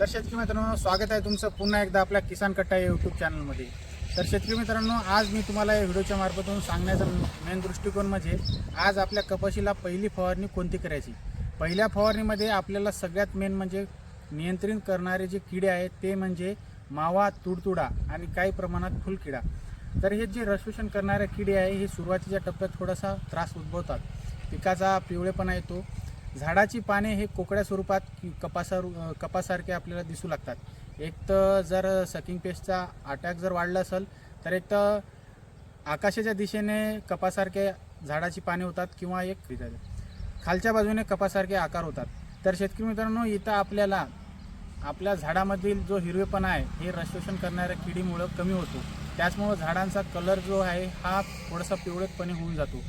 तर शेतकरी मित्रांनो स्वागत आहे तुमचं पुन्हा एकदा आपल्या किसान कट्टा या यूट्यूब चॅनलमध्ये तर शेतकरी मित्रांनो आज मी तुम्हाला या व्हिडिओच्या मार्फतून सांगण्याचा मेन दृष्टिकोन म्हणजे आज आपल्या कपाशीला पहिली फवारणी कोणती करायची? पहिल्या फवारणीमध्ये आपल्याला सगळ्यात मेन म्हणजे नियंत्रित करणारे जे किडे आहेत ते म्हणजे मावा तुडतुडा आणि काही प्रमाणात फुलकिडा. तर हे जे रसशोषण करणारे किडे आहे हे सुरुवातीच्या टप्प्यात थोडासा त्रास उद्भवतात. पिकाचा पिवळेपणा येतो झाडाची पाने हे कोकड्या स्वरूपात कपासार कपासा कपासारखे आपल्याला दिसू लागतात. एक तर जर सकिंग पेस्टचा अटॅक जर वाढला असेल तर एक तर आकाशाच्या दिशेने कपासारखे झाडाची पाने होतात किंवा एक खालच्या बाजूने कपासारखे आकार होतात. तर शेतकरी मित्रांनो इथं आपल्याला आपल्या झाडामधील जो हिरवेपणा आहे हे रसशोषण करणाऱ्या किडीमुळं कमी होतो. त्याचमुळं झाडांचा कलर जो आहे हा थोडासा पिवळेपणे होऊन जातो.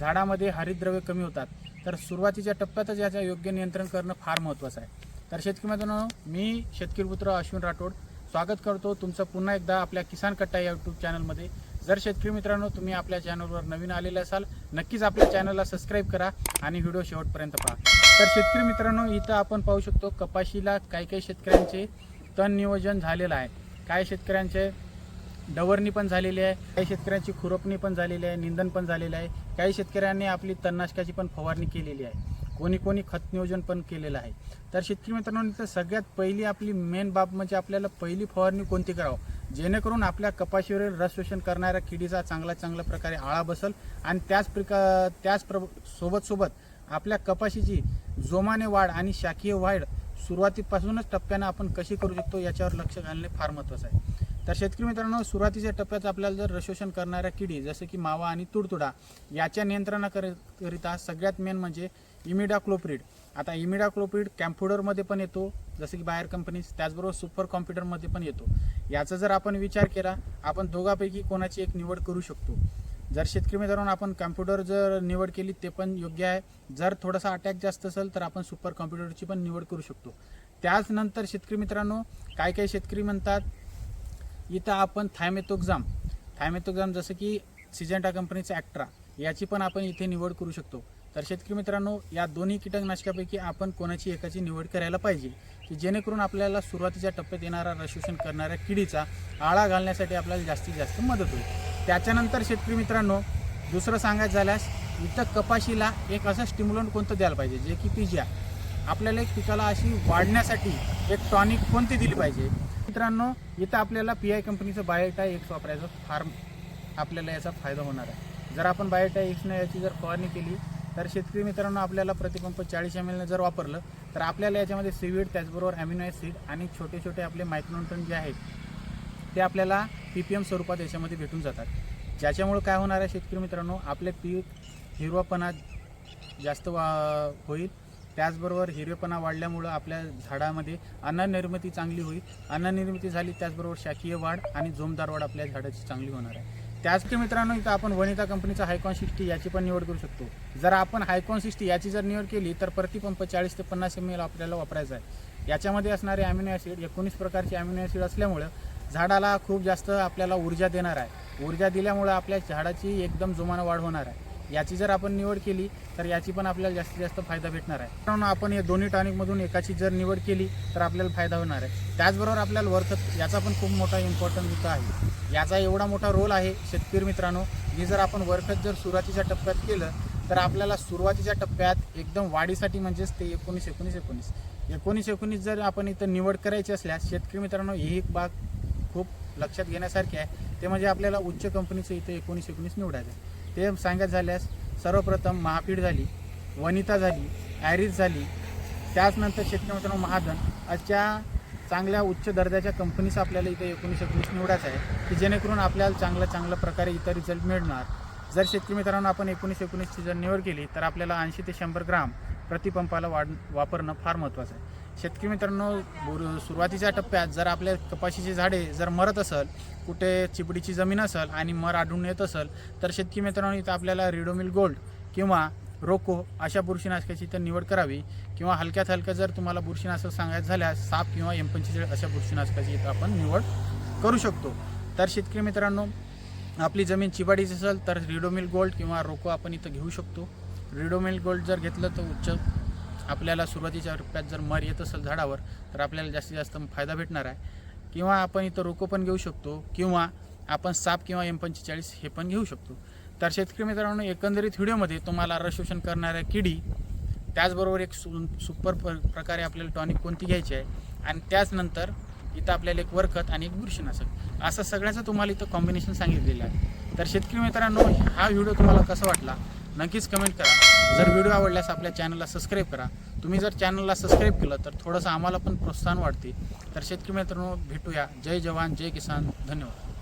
झाडामध्ये हरितद्रव्य कमी होतात. तर सुरुवातीच्या टप्प्यातच याचं योग्य नियंत्रण करणं फार महत्त्वाचं आहे. तर शेतकरी मित्रांनो मी शेतकरी पुत्र अश्विन राठोड स्वागत करतो तुमचं पुन्हा एकदा आपल्या किसान कट्टा या यूट्यूब चॅनलमध्ये जर शेतकरी मित्रांनो तुम्ही आपल्या चॅनलवर नवीन आलेले असाल नक्कीच आपल्या चॅनलला सबस्क्राईब करा आणि व्हिडिओ शेवटपर्यंत पहा. तर शेतकरी मित्रांनो इथं आपण पाहू शकतो कपाशीला काही काही शेतकऱ्यांचे तण नियोजन झालेलं आहे. काही शेतकऱ्यांचे डवरणी पण झालेली आहे काही शेतकऱ्यांची खुरपणी पण झालेली आहे निंदन पण झालेलं आहे. काही शेतकऱ्यांनी आपली तणनाशकाची पण फवारणी केलेली आहे. कोणी कोणी खत नियोजन पण केलेलं आहे. तर शेतकरी मित्रांनो इथं सगळ्यात पहिली आपली मेन बाब म्हणजे आपल्याला पहिली फवारणी कोणती करावं? जेणेकरून आपल्या कपाशीवरील रस शोषण करणाऱ्या किडीचा चांगला चांगल्या प्रकारे आळा बसल आणि त्याच प्रकार त्याच प्र सोबत सोबत आपल्या कपाशीची जोमाने वाढ आणि शाखीय वाढ सुरुवातीपासूनच टप्प्यानं आपण कशी करू शकतो याच्यावर लक्ष घालणे फार महत्त्वाचं आहे. तर शेतकरी मित्रांनो सुरुवातीच्या टप्प्यात आपल्याला जर रसोषण करणाऱ्या किडी जसं की मावा आणि तुडतुडा याच्या नियंत्रणाकरिता सगळ्यात मेन म्हणजे इमिडाक्लोप्रिड. आता इमिडाक्लोप्रिड कॅम्प्युटरमध्ये पण येतो जसं की बाहेर कंपनीज त्याचबरोबर सुपर कॉम्प्युटरमध्ये पण येतो. याचा जर आपण विचार केला आपण दोघापैकी कोणाची एक निवड करू शकतो? जर शेतकरी मित्रांनो आपण कॅम्प्युटर जर निवड केली ते पण योग्य आहे. जर थोडासा अटॅक जास्त असेल तर आपण सुपर कॉम्प्युटरची पण निवड करू शकतो. त्याच नंतर शेतकरी मित्रांनो काय काही शेतकरी म्हणतात इथं आपण थायमेतोक्झाम थायमेतोक्झाम जसं की सिजंटा कंपनीचं ॲक्ट्रा याची पण आपण इथे निवड करू शकतो. तर शेतकरी मित्रांनो या दोन्ही कीटकनाशकापैकी आपण कोणाची एकाची निवड करायला पाहिजे की जेणेकरून आपल्याला सुरुवातीच्या टप्प्यात येणारा रशोषण करणाऱ्या किडीचा आळा घालण्यासाठी आपल्याला जास्तीत जास्त मदत होईल. त्याच्यानंतर शेतकरी मित्रांनो दुसरं सांगायचं झाल्यास इथं कपाशीला एक असं स्टिम्युलंट कोणतं द्यायला पाहिजे जे की पिज्या. आपल्याला एक पिकाला अशी वाढण्यासाठी एक टॉनिक कोणती दिली पाहिजे मित्रांनो इथं आपल्याला पी आय कंपनीचं बायोटा एक्स वापरायचं फार आपल्याला याचा फायदा होणार आहे. जर आपण बायोटा एक्सनं याची जर फवारणी केली तर शेतकरी मित्रांनो आपल्याला प्रतिपंप चाळीस एम एलनं जर वापरलं तर आपल्याला याच्यामध्ये सीवीड त्याचबरोबर ॲमिनो ॲसिड आणि छोटे छोटे आपले मायक्रोन्यूटन जे आहेत ते आपल्याला पी पी एम स्वरूपात याच्यामध्ये भेटून जातात. ज्याच्यामुळं काय होणार आहे शेतकरी मित्रांनो आपले पीक हिरवापणा जास्त वा होईल त्याचबरोबर हिरवेपणा वाढल्यामुळं आपल्या झाडामध्ये अन्ननिर्मिती चांगली होईल. अन्ननिर्मिती झाली त्याचबरोबर शाखीय वाढ आणि जोमदार वाढ आपल्या झाडाची चांगली होणार आहे. त्याच की मित्रांनो इथं आपण वनिता कंपनीचा हायकॉन सिक्स्टी याची पण निवड करू शकतो. जर आपण हायकॉन सिक्स्टी याची जर निवड केली तर प्रतिपंप चाळीस ते पन्नास एम एल आपल्याला वापरायचा आहे. याच्यामध्ये असणारे ॲमिनो ॲसिड एकोणीस प्रकारचे ॲमिनो ॲसिड असल्यामुळं झाडाला खूप जास्त आपल्याला ऊर्जा देणार आहे. ऊर्जा दिल्यामुळं आपल्या झाडाची एकदम जोमानं वाढ होणार आहे. याची जर आपण निवड केली तर याची पण आपल्याला जास्तीत जास्त फायदा भेटणार आहे. कारण आपण या दोन्ही टॉनिकमधून एकाची जर निवड केली तर आपल्याला फायदा होणार आहे. त्याचबरोबर आपल्याला वरखत याचा पण खूप मोठा इम्पॉर्टन्स इथं आहे. याचा एवढा मोठा रोल आहे शेतकरी मित्रांनो की जर आपण वरखत जर सुरुवातीच्या टप्प्यात केलं तर आपल्याला सुरुवातीच्या टप्प्यात एकदम वाढीसाठी म्हणजेच ते एकोणीस एकोणीस एकोणीस. एकोणीस एकोणीस जर आपण इथं निवड करायची असल्यास शेतकरी मित्रांनो ही एक बाग खूप लक्षात घेण्यासारखी आहे. ते म्हणजे आपल्याला उच्च कंपनीचं इथं एकोणीस एकोणीस निवडायचं आहे. ते सांगायचं झाल्यास सर्वप्रथम महापीठ झाली वनिता झाली ॲरिस झाली. त्याचनंतर शेतकरी मित्रांनो महाजन अशा चांगल्या उच्च दर्जाच्या कंपनीचं आपल्याला इथे एकोणीस एकोणीस निवडायचं आहे की जेणेकरून आपल्याला चांगल्या चांगल्या प्रकारे इथं रिझल्ट मिळणार. जर शेतकरी मित्रांनो आपण एकोणीस एकोणीसची जर निवड केली तर आपल्याला ऐंशी ते शंभर ग्राम प्रतिपंपाला वाढ वापरणं फार महत्त्वाचं आहे. शेतकरी मित्रांनो बुर- सुरुवातीच्या टप्प्यात जर आपल्या कपाशीची झाडे जर मरत असेल कुठे चिपडीची जमीन असेल आणि मर आढळून येत असेल तर शेतकरी मित्रांनो इथं आपल्याला रिडोमिल गोल्ड किंवा रोको अशा बुरशीनाशकाची इथं निवड करावी किंवा हलक्यात हलक्या जर तुम्हाला बुरशीनाशक सांगायचं झाल्यास साप किंवा एम पंचेचाळीस अशा बुरशीनाशकाची इथं आपण निवड करू शकतो. तर शेतकरी मित्रांनो आपली जमीन चिबाडीची असेल तर रिडोमिल गोल्ड किंवा रोको आपण इथं घेऊ शकतो. रिडोमिल गोल्ड जर घेतलं तर उच्च आपल्याला सुरुवातीच्या टप्प्यात जर मर येत असेल झाडावर तर आपल्याला जास्तीत जास्त फायदा भेटणार आहे. किंवा आपण इथं रोको पण घेऊ शकतो किंवा आपण साप किंवा एम पंचेचाळीस हे पण घेऊ शकतो. तर शेतकरी मित्रांनो एकंदरीत व्हिडिओमध्ये तुम्हाला रस शोषण करणाऱ्या किडी त्याचबरोबर एक सु सुपर प्र- प्रकारे आपल्याला टॉनिक कोणती घ्यायची आहे आणि त्याचनंतर इथं आपल्याला एक वरखत आणि एक बुरशीनाशक. असं सगळ्याचं तुम्हाला इथं कॉम्बिनेशन सांगितलेलं आहे. तर शेतकरी मित्रांनो हा व्हिडिओ तुम्हाला कसा वाटला? नक्कीच कमेंट करा. जर व्हिडिओ आवडल्यास आपल्या चॅनलला सबस्क्राईब करा. तुम्ही जर चॅनलला सबस्क्राईब केलं तर थोडंसं आम्हाला पण प्रोत्साहन वाढते. तर शेतकरी मित्रांनो भेटूया. जय जवान जय किसान. धन्यवाद.